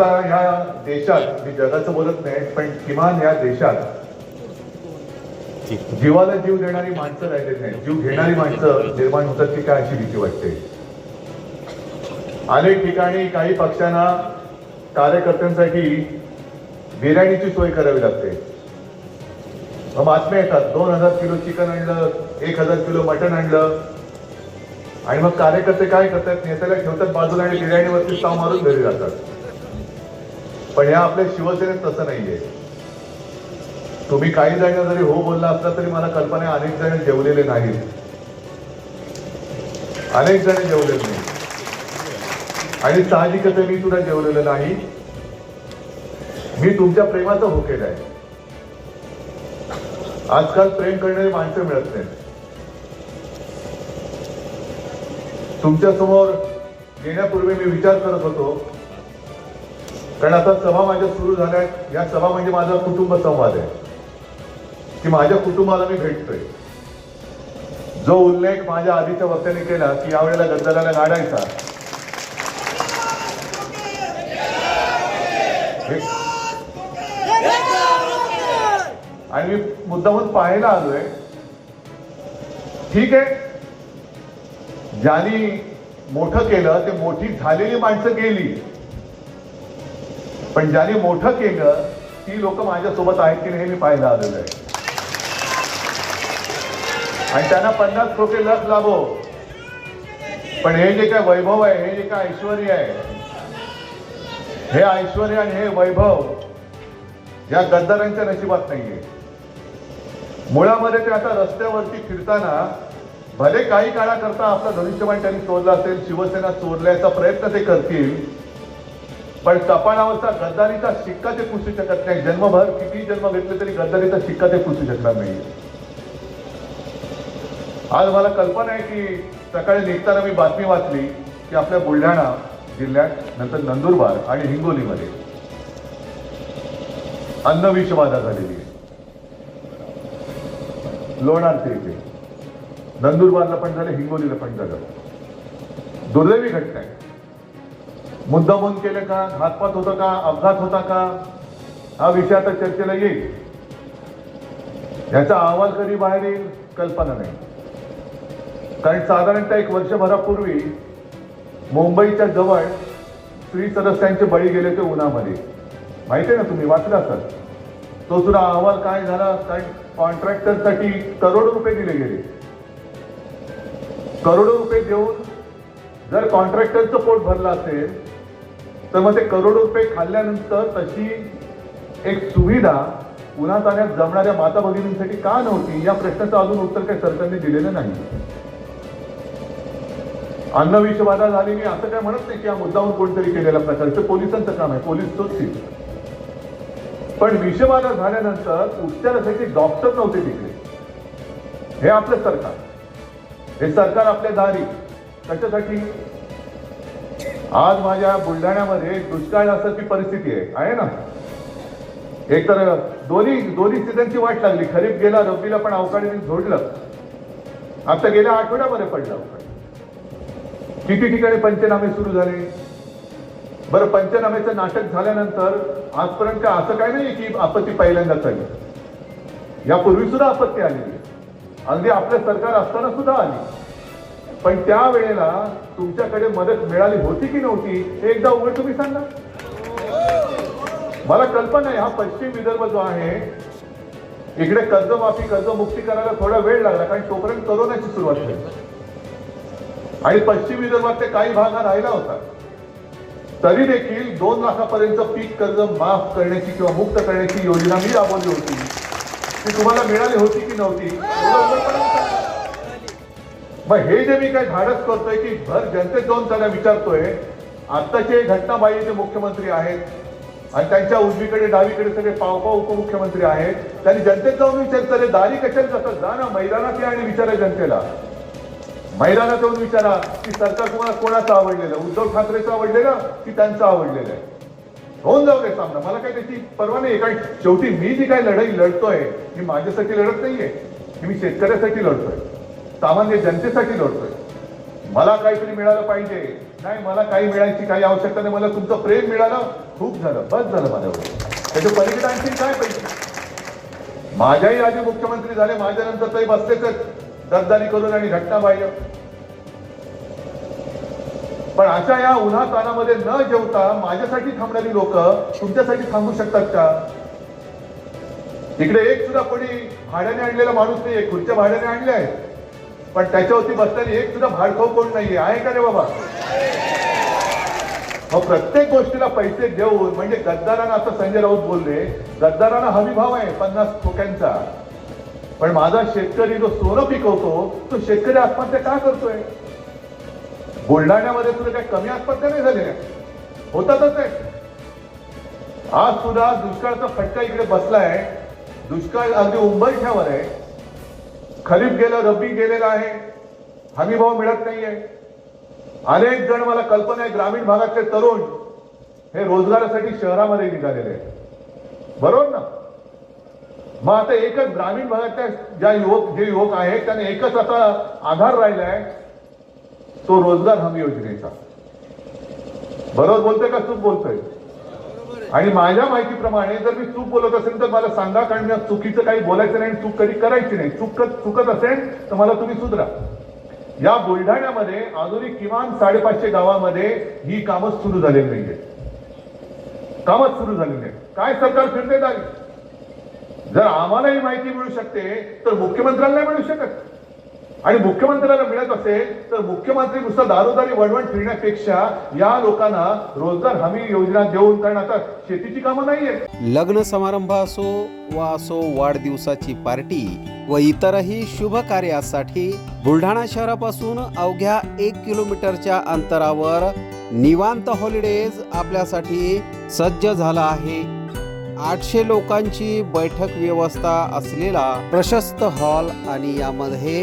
आता ह्या देशात मी जगाचं बोलत नाही पण किमान या देशात जीवाला जीव देणारी माणसं राहिलेली नाही जीव घेणारी माणसं निर्माण होतात की काय अशी भीती वाटते. अनेक ठिकाणी काही पक्षांना कार्यकर्त्यांसाठी बिर्याणीची सोय करावी लागते. मग बातम्या येतात दोन हजार किलो चिकन आणलं एक हजार किलो मटण आणलं. आणि मग कार्यकर्ते काय करतात? नेत्याला ठेवतात बाजूला आणि बिर्याणीवरती स्टाव मारून घरी जातात. पण ह्या आपल्या शिवसेनेत तसं नाहीये. तुम्ही काही जण जरी हो बोलला असला तरी मला कल्पना आहे अनेक जण जेवलेले नाहीत. अनेक जण जेवलेले नाही आणि साहजिकच मी सुद्धा जेवलेलं नाही. मी तुमच्या प्रेमाचं हो भुकेल आहे. आजकाल प्रेम करणारी माणसं मिळत नाहीत. तुमच्यासमोर येण्यापूर्वी मी विचार करत होतो कारण आता सभा माझ्या सुरू झाल्या या सभा म्हणजे माझा कुटुंब संवाद आहे. की माझ्या कुटुंबाला मी भेटतोय. जो उल्लेख माझ्या आधीच्या वक्त्याने केला की यावेळेला गद्दाराला गाडायचा. आणि मी मुद्दामून पाहायला आलोय. ठीक आहे. ज्यांनी मोठं केलं ते मोठी झालेली माणसं गेली. पण ज्यांनी मोठं केलं ती लोक माझ्यासोबत आहेत की नाही हे मी पाहायला आलेलं आहे. आणि त्यांना पन्नास खोके लस लाभो. पण हे जे काय वैभव आहे हे जे काय ऐश्वर आहे हे ऐश्वर आणि हे वैभव या गद्दारांच्या नशिबात नाहीये. मुळामध्ये ते आता रस्त्यावरती फिरताना भले काही काळाकरता आपला धनुष्यबाण त्यांनी चोरला असेल शिवसेना चोरल्याचा प्रयत्न ते करतील पण कपाळावरचा गद्दारीचा शिक्का ते पुसू शकत नाही. जन्मभर किती जन्म घेतले तरी गद्दारीचा शिक्का ते पुसू शकणार नाही. आज मला कल्पना आहे की सकाळी निघताना मी बातमी वाचली की आपल्या बुलढाणा जिल्ह्यात नंतर नंदुरबार आणि हिंगोलीमध्ये अन्नविषबाधा झालेली आहे. लोणारचे इथे. नंदुरबारला पण झालं हिंगोलीला पण झालं. दुर्दैवी घटना आहे. मुद्दामून केलं का? घातपात होता का? अपघात होता का? हा विषय आता चर्चेला येईल. याचा अहवाल कधी बाहेर येईल? कल्पना नाही. कारण साधारणतः एक वर्षभरापूर्वी मुंबईच्या जवळ स्त्री सदस्यांचे बळी गेले ते उन्हामध्ये. माहिती आहे ना तुम्ही? वाचला असाल. तो सुद्धा अहवाल काय झाला? कारण कॉन्ट्रॅक्टरसाठी करोडो रुपये दिले गेले. करोडो रुपये देऊन जर कॉन्ट्रॅक्टरचं पोट भरलं असेल तर मग ते करोडो रुपये खाल्ल्यानंतर तशी एक सुविधा पुन्हा ताण्यात जमणाऱ्या माता भगिनींसाठी का नव्हती? या प्रश्नाचं अजून उत्तर काही सरकारने दिलेलं नाही. अन्न विषबाधा झाली मी असं काय म्हणत नाही की हा मुद्दाहून कोणतरी केलेला प्रकार ते पोलिसांचं काम आहे. पोलीस शोधतील पण विषबाधा झाल्यानंतर उपचारासाठी डॉक्टर नव्हते तिकडे. हे आपलं सरकार. हे सरकार आपल्या दारी. कशासाठी? आज माझ्या बुलढाण्यामध्ये दुष्काळ असल्याची परिस्थिती आहे. आहे ना? एक तर दोन्ही दोन्ही सीझनची वाट लागली. खरीप गेला रब्बीला पण अवकाळी झोडलं. आता गेल्या आठवड्यामध्ये पडलं. अवकाळी किती ठिकाणी पंचनामे सुरू झाले? बरं पंचनामेचं नाटक झाल्यानंतर आजपर्यंत असं काय नाही की आपत्ती पहिल्यांदाच आली यापूर्वी सुद्धा आपत्ती आलेली अगदी आपलं सरकार असताना सुद्धा आली. पण त्या वेळेला तुमच्याकडे मदत मिळाली होती की नव्हती हे एकदा उघड तुम्ही सांगा. मला कल्पना आहे हा पश्चिम विदर्भ जो आहे इकडे कर्जमाफी कर्जमुक्ती करायला थोडा वेळ लागला कारण तोपर्यंत करोनाची सुरुवात झाली. आणि पश्चिम विदर्भातले काही भाग हा राहिला होता. तरी देखील दोन लाखापर्यंत पीक कर्ज माफ करण्याची किंवा मुक्त करण्याची योजना मी राबवली होती. ती तुम्हाला मिळाली होती की नव्हती? एवढं उघडपणे मग हे जे मी काय धाडस करतोय की भर जनतेत जाऊन त्याला विचारतोय आत्ताचे घटनाबाई जे मुख्यमंत्री आहेत आणि त्यांच्या उजवीकडे डावीकडे सगळे पावपाव उपमुख्यमंत्री आहेत त्यांनी जनतेत जाऊन विचारतले दारी कशाला जातात? जा ना मैदानात या आणि विचारा जनतेला. मैदानात जाऊन विचारा की सरकार तुम्हाला कोणाचं आवडलेलं उद्धव ठाकरेचं आवडलेलं की त्यांचं आवडलेलं आहे? होऊन जाऊ दे सामना. मला काय त्याची परवा नाही. कारण शेवटी मी जी काय लढाई लढतोय ही माझ्यासाठी लढत नाहीये. मी शेतकऱ्यासाठी लढतोय. सामान्य जनतेसाठी लढतोय. मला काहीतरी मिळालं पाहिजे. नाही मला काही मिळायची काही आवश्यकता नाही. मला तुमचं प्रेम मिळालं खूप झालं. बस झालं माझ्यावर. त्याच्या पलीकडे आणखी काय पाहिजे माझ्याही आधी मुख्यमंत्री झाले माझ्यानंतर तरी बसलेच आहेत, करून आणि घटनाबाह्य. पण अशा या उन्हा तानामध्ये न जेवता माझ्यासाठी थांबणारी लोक तुमच्यासाठी थांबू शकतात का? तिकडे एक सुद्धा कोणी भाड्याने आणलेला माणूस नाहीये. खुर्च्या भाड्याने आणल्या आहेत. पण त्याच्यावरती बसणारी एक सुद्धा भाडखाऊ कोण नाहीये? आहे का रे बाबा? मग प्रत्येक गोष्टीला पैसे देऊन म्हणजे गद्दारांना आता संजय राऊत बोलले गद्दारांना हमी भाव आहे पन्नास खोक्यांचा. पण माझा शेतकरी जो सोनं पिकवतो तो शेतकरी आत्महत्या का करतोय? बुलढाण्यामध्ये सुद्धा काही कमी आत्महत्या नाही झालेल्या होतातच आहे आज सुद्धा दुष्काळाचा फटका इकडे बसलाय. दुष्काळ अगदी उंबरठ्यावर आहे. खरीप गेलं रब्बी गेलेलं आहे. हमी भाव मिळत नाहीये. अनेक जण मला कल्पना आहे ग्रामीण भागातले तरुण हे रोजगारासाठी शहरामध्ये निघालेले आहेत. बरोबर ना? मग आता एकच ग्रामीण भागातल्या ज्या युवक जे युवक आहेत त्याने एकच आता आधार राहिलाय तो रोजगार हमी योजनेचा. बरोबर बोलतोय का चूक बोलतोय? आणि माझ्या माहितीप्रमाणे जर मी चूक बोलत असेल तर मला सांगा कारण मी चुकीचं काही बोलायचं नाही आणि चूक कधी करायची नाही. चूक चुकत असेल तर मला तुम्ही सुधरा. या बुलढाण्यामध्ये अजूनही किमान साडेपाचशे गावामध्ये ही कामं सुरू झालेली नाहीये कामच सुरू झालेली नाही काय सरकार फिरते आली जर आम्हालाही माहिती मिळू शकते तर मुख्यमंत्र्यांना मिळू शकत. आणि मुख्यमंत्र्याला मिळत असेल तर मुख्यमंत्री नुसतं दारोदारी वळवण फिरण्यापेक्षा या लोकांना रोजगार हमी योजना देऊन कारण आता शेतीची कामं नाहीये लग्न समारंभ असो वा असो वाढदिवसाची पार्टी व इतरही शुभ कार्यासाठी बुलढाणा शहरापासून अवघ्या एक किलोमीटरच्या अंतरावर निवांत हॉलिडेज आपल्यासाठी सज्ज झाला आहे. आठशे लोकांची बैठक व्यवस्था असलेला प्रशस्त हॉल आणि यामध्ये